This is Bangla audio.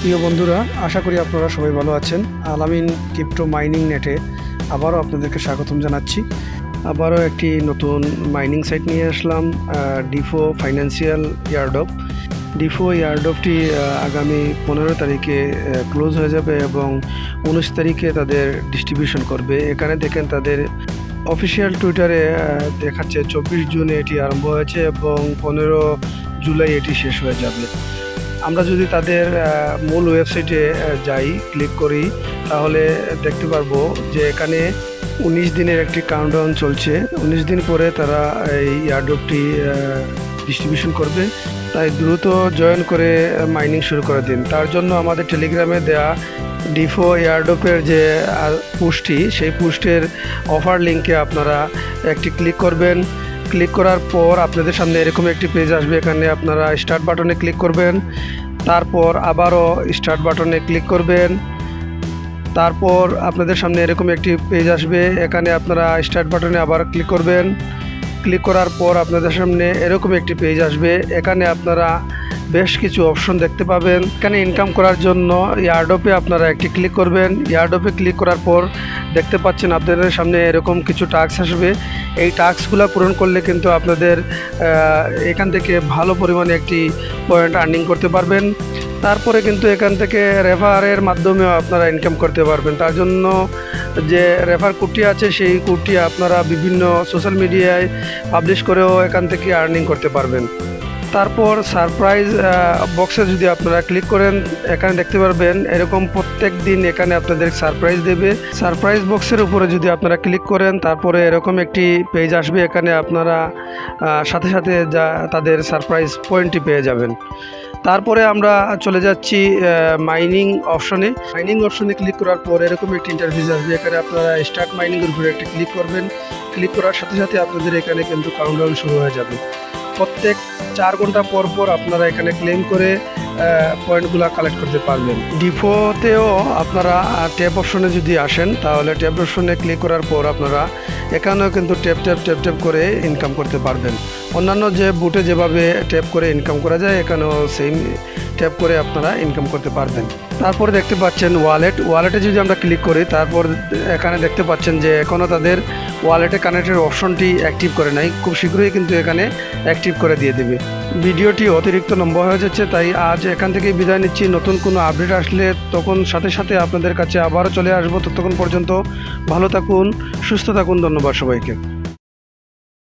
প্রিয় বন্ধুরা, আশা করি আপনারা সবাই ভালো আছেন। আলামিন ক্রিপ্টো মাইনিং নেটে আবারও আপনাদেরকে স্বাগতম জানাচ্ছি। আবারও একটি নতুন মাইনিং সাইট নিয়ে আসলাম ডিফো ফাইন্যান্সিয়াল ইয়ারডপ ডিফো ইয়ারডপটি আগামী পনেরো তারিখে ক্লোজ হয়ে যাবে এবং উনিশ তারিখে তাদের ডিস্ট্রিবিউশন করবে। এখানে দেখেন তাদের অফিসিয়াল টুইটারে দেখাচ্ছে চব্বিশ জুনে এটি আরম্ভ হয়েছে এবং পনেরো জুলাই এটি শেষ হয়ে যাবে। আমরা যদি তাদের মূল ওয়েবসাইটে যাই ক্লিক করি, তাহলে দেখতে পারব যে এখানে উনিশ দিনের একটি কাউন্টডাউন চলছে। উনিশ দিন পরে তারা এই ইয়ারডপটি ডিস্ট্রিবিউশন করবে। তাই দ্রুত জয়েন করে মাইনিং শুরু করে দিন। তার জন্য আমাদের টেলিগ্রামে দেয়া ডিফো এয়ারডোপের যে পুষ্টি, সেই পুষ্টের অফার লিঙ্কে আপনারা একটি ক্লিক করবেন। ক্লিক করার পর আপনাদের সামনে এরকম একটি পেজ আসবে। এখানে আপনারা স্টার্ট বাটনে ক্লিক করবেন। তারপর আবারও স্টার্ট বাটনে ক্লিক করবেন। তারপর আপনাদের সামনে এরকম একটি পেজ আসবে। এখানে আপনারা স্টার্ট বাটনে আবার ক্লিক করবেন। ক্লিক করার পর আপনাদের সামনে এরকম একটি পেজ আসবে। এখানে আপনারা বেশ কিছু অপশন দেখতে পাবেন। এখানে ইনকাম করার জন্য ইয়ারডোপে আপনারা একটি ক্লিক করবেন। ইয়ারডোপে ক্লিক করার পর দেখতে পাচ্ছেন আপনাদের সামনে এরকম কিছু টাস্ক আসবে। এই টাস্কগুলো পূরণ করলে কিন্তু আপনাদের এখান থেকে ভালো পরিমাণে একটি পয়েন্ট আর্নিং করতে পারবেন। তারপরে কিন্তু এখান থেকে রেফারের মাধ্যমেও আপনারা ইনকাম করতে পারবেন। তার জন্য যে রেফার কুটি আছে, সেই কুটি আপনারা বিভিন্ন সোশ্যাল মিডিয়ায় পাবলিশ করেও এখান থেকে আর্নিং করতে পারবেন। তারপর সারপ্রাইজ বক্সে যদি আপনারা ক্লিক করেন, এখানে দেখতে পারবেন, এরকম প্রত্যেক দিন এখানে আপনাদের সারপ্রাইজ দেবে। সারপ্রাইজ বক্সের উপরে যদি আপনারা ক্লিক করেন, তারপরে এরকম একটি পেজ আসবে, এখানে আপনারা সাথে সাথে যা, তাদের সারপ্রাইজ পয়েন্টটি পেয়ে যাবেন। তারপরে আমরা চলে যাচ্ছি মাইনিং অপশনে মাইনিং অপশনে ক্লিক করার পর এরকম একটি ইন্টারভিউ আসবে, এখানে আপনারা স্টার্ট মাইনিংয়ের উপরে একটি ক্লিক করবেন। ক্লিক করার সাথে সাথে আপনাদের এখানে কিন্তু কাউন্টডাউন শুরু হয়ে যাবে। প্রত্যেক চার ঘণ্টা পর পর আপনারা এখানে ক্লেম করে পয়েন্টগুলো কালেক্ট করতে পারবেন। ডিফোতেও আপনারা ট্যাপ অপশনে যদি আসেন, তাহলে ট্যাপ অপশনে ক্লিক করার পর আপনারা এখানেও কিন্তু ট্যাপ ট্যাপ ট্যাপ ট্যাপ করে ইনকাম করতে পারবেন। অন্যান্য যে বুটে যেভাবে ট্যাপ করে ইনকাম করা যায়, এখানেও সেম ট্যাপ করে আপনারা ইনকাম করতে পারবেন। তারপরে দেখতে পাচ্ছেন ওয়ালেট ওয়ালেটে যদি আমরা ক্লিক করি, তারপর এখানে দেখতে পাচ্ছেন যে এখনও তাদের ওয়ালেটে কানেক্টের অপশনটি অ্যাক্টিভ করে নাই। খুব শীঘ্রই কিন্তু এখানে অ্যাক্টিভ করে দিয়ে দেবে। ভিডিওটি অতিরিক্ত লম্বা হয়ে যাচ্ছে, তাই আজ এখান থেকেই বিদায় নিচ্ছি। নতুন কোনো আপডেট আসলে তখন সাথে সাথে আপনাদের কাছে আবারও চলে আসব। ততক্ষণ পর্যন্ত ভালো থাকুন, সুস্থ থাকুন। ধন্যবাদ সবাইকে।